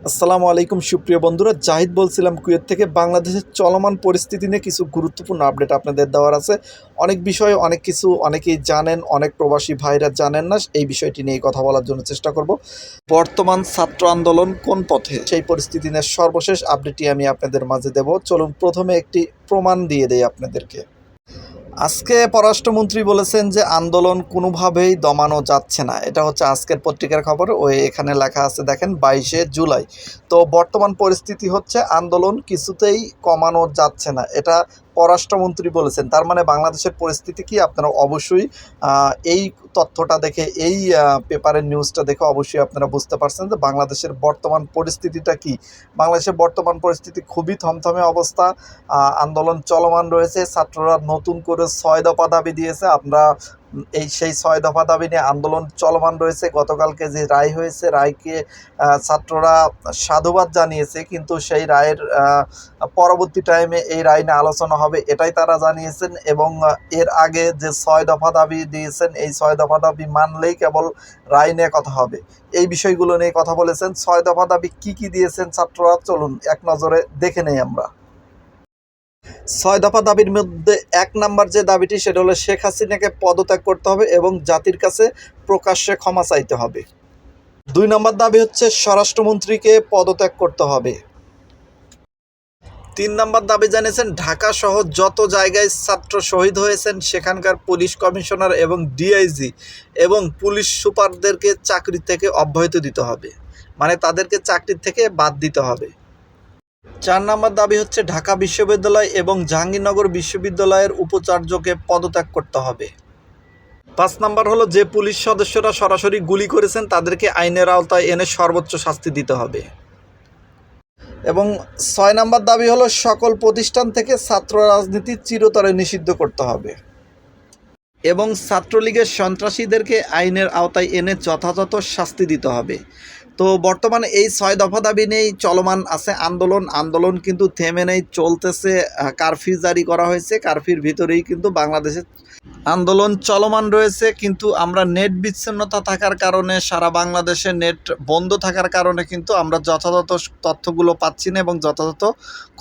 আসসালামু আলাইকুম, সুপ্রিয় বন্ধুরা। জাহিদ বলছিলাম কুয়েত থেকে। বাংলাদেশের চলমান পরিস্থিতি নিয়ে কিছু গুরুত্বপূর্ণ আপডেট আপনাদের দেওয়ার আছে। অনেক বিষয়ে অনেক কিছু অনেকেই জানেন, অনেক প্রবাসী ভাইরা জানেন না। এই বিষয়টি নিয়ে কথা বলার জন্য চেষ্টা করব। বর্তমান ছাত্র আন্দোলন কোন পথে? সেই পরিস্থিতি নিয়ে সর্বশেষ আপডেটটি আমি আপনাদের মাঝে দেব। চলুন প্রথমে একটি প্রমাণ দিয়ে দেই আপনাদেরকে। আজকে পররাষ্ট্রমন্ত্রী বলেছেন যে আন্দোলন কোনোভাবেই দমানো যাচ্ছে না। এটা হচ্ছে আজকের পত্রিকার খবর, ওই এখানে লেখা আছে, দেখেন, বাইশে জুলাই। তো বর্তমান পরিস্থিতি হচ্ছে, আন্দোলন কিছুতেই কমানো যাচ্ছে না। এটা পররাষ্ট্রমন্ত্রী বলেছেন। তার মানে বাংলাদেশের পরিস্থিতি কি? আপনারা অবশ্যই এই তথ্যটা দেখে, এই পেপারের নিউজটা দেখে অবশ্যই আপনারা বুঝতে পারছেন যে বাংলাদেশের বর্তমান পরিস্থিতিটা কি। বাংলাদেশের বর্তমান পরিস্থিতি খুবই থমথমে অবস্থা। আন্দোলন চলমান রয়েছে। ছাত্ররা নতুন করে ছয় দফা দাবি দিয়েছে। আমরা এই সেই ছয় দফা দাবি নিয়ে আন্দোলন চলমান রয়েছে। গতকালকে যে রায় হয়েছে, রায়কে ছাত্ররা সাধুবাদ জানিয়েছে, কিন্তু সেই রায়ের পরবর্তী টাইমে এই রায় নিয়ে আলোচনা হবে এটাই তারা জানিয়েছেন এবং এর আগে যে ছয় দফা দাবি দিয়েছেন, এই ছয় দফা দাবি মানলেই কেবল রায় নিয়ে কথা হবে। এই বিষয়গুলো নিয়ে কথা বলেছেন। ছয় দফা দাবি কি কি দিয়েছেন ছাত্ররা? চলুন এক নজরে দেখে নেই আমরা। ছয় দফা দাবির মধ্যে এক নাম্বার যে দাবিটি, সেটা হলো শেখ হাসিনাকে পদত্যাগ করতে হবে এবং জাতির কাছে প্রকাশ্যে ক্ষমা চাইতে হবে। দুই নম্বর দাবি হচ্ছে স্বরাষ্ট্রমন্ত্রীকে পদত্যাগ করতে হবে। তিন নম্বর দাবি জানিয়েছেন, ঢাকা সহ যত জায়গায় ছাত্র শহীদ হয়েছেন, সেখানকার পুলিশ কমিশনার এবং ডিআইজি এবং পুলিশ সুপারদেরকে চাকরি থেকে অব্যাহত দিতে হবে। মানে তাদেরকে চাকরি থেকে বাদ দিতে হবে। চার নম্বর দাবি হচ্ছে ঢাকা বিশ্ববিদ্যালয় এবং জাহাঙ্গীরনগর বিশ্ববিদ্যালয়ের উপাচার্যকে পদত্যাগ করতে হবে। পাঁচ নম্বর হলো যে পুলিশ সদস্যরা সরাসরি গুলি করেছেন, তাদেরকে আইনের আওতায় এনে সর্বোচ্চ শাস্তি দিতে হবে। এবং ছয় নম্বর দাবি হলো সকল প্রতিষ্ঠান থেকে ছাত্র রাজনীতি চিরতরে নিষিদ্ধ করতে হবে। এবং ছাত্রলীগের সন্ত্রাসীদেরকে আইনের আওতায় এনে যথাযথ শাস্তি দিতে হবে। তো বর্তমানে এই ছয় দফা দাবি নিয়েই চলমান আছে আন্দোলন। আন্দোলন কিন্তু থেমে নেই, চলতেছে কারফিউ জারি করা হয়েছে। কারফিউর ভিতরেই কিন্তু বাংলাদেশে আন্দোলন চলমান রয়েছে, কিন্তু আমরা নেট বিচ্ছিন্নতা থাকার কারণে, সারা বাংলাদেশে নেট বন্ধ থাকার কারণে কিন্তু আমরা যথাযথ তথ্যগুলো পাচ্ছি না এবং যথাযথ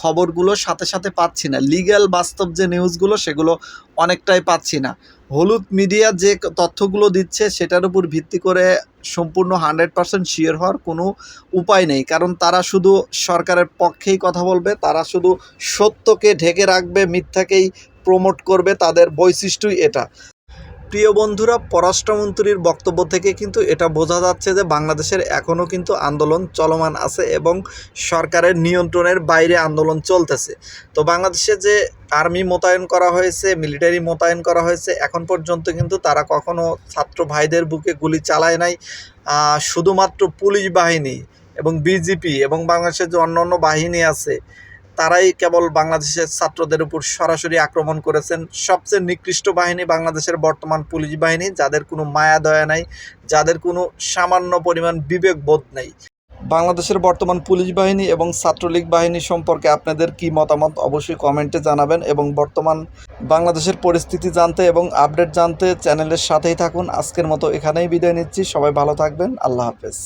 খবরগুলো সাথে সাথে পাচ্ছি না। লিগ্যাল বাস্তব যে নিউজগুলো, সেগুলো অনেকটাই পাচ্ছি না। হলুদ মিডিয়া যে তথ্যগুলো দিচ্ছে, সেটার উপর ভিত্তি করে সম্পূর্ণ হান্ড্রেড পার্সেন্ট শিওর হওয়ার কোনো উপায় নেই। কারণ তারা শুধু সরকারের পক্ষেই কথা বলবে, তারা শুধু সত্যকে ঢেকে রাখবে, মিথ্যাকেই প্রমোট করবে তাদের বৈশিষ্ট্যই এটা। প্রিয় বন্ধুরা, পররাষ্ট্রমন্ত্রীর বক্তব্য থেকে কিন্তু এটা বোঝা যাচ্ছে যে বাংলাদেশের এখনও কিন্তু আন্দোলন চলমান আছে এবং সরকারের নিয়ন্ত্রণের বাইরে আন্দোলন চলতেছে। তো বাংলাদেশে যে আর্মি মোতায়েন করা হয়েছে, মিলিটারি মোতায়েন করা হয়েছে, এখন পর্যন্ত কিন্তু তারা কখনো ছাত্র ভাইদের বুকে গুলি চালায় নাই। শুধুমাত্র পুলিশ বাহিনী এবং বিজিপি এবং বাংলাদেশের যে অন্য অন্য বাহিনী আছে তারাই কেবল বাংলাদেশের ছাত্রদের উপর সরাসরি আক্রমণ করেছেন। সবচেয়ে নিকৃষ্ট বাহিনী বাংলাদেশের বর্তমান পুলিশ বাহিনী, যাদের কোনো মায়া দয়া নাই, যাদের কোনো সামান্য পরিমাণ বিবেক বোধ নেই। বাংলাদেশের বর্তমান পুলিশ বাহিনী এবং ছাত্রলীগ বাহিনী সম্পর্কে আপনাদের কি মতামত অবশ্যই কমেন্টে জানাবেন এবং বর্তমান বাংলাদেশের পরিস্থিতি জানতে এবং আপডেট জানতে চ্যানেলের সাথেই থাকুন। আজকের মতো এখানেই বিদায় নিচ্ছি। সবাই ভালো থাকবেন। আল্লাহ হাফেজ।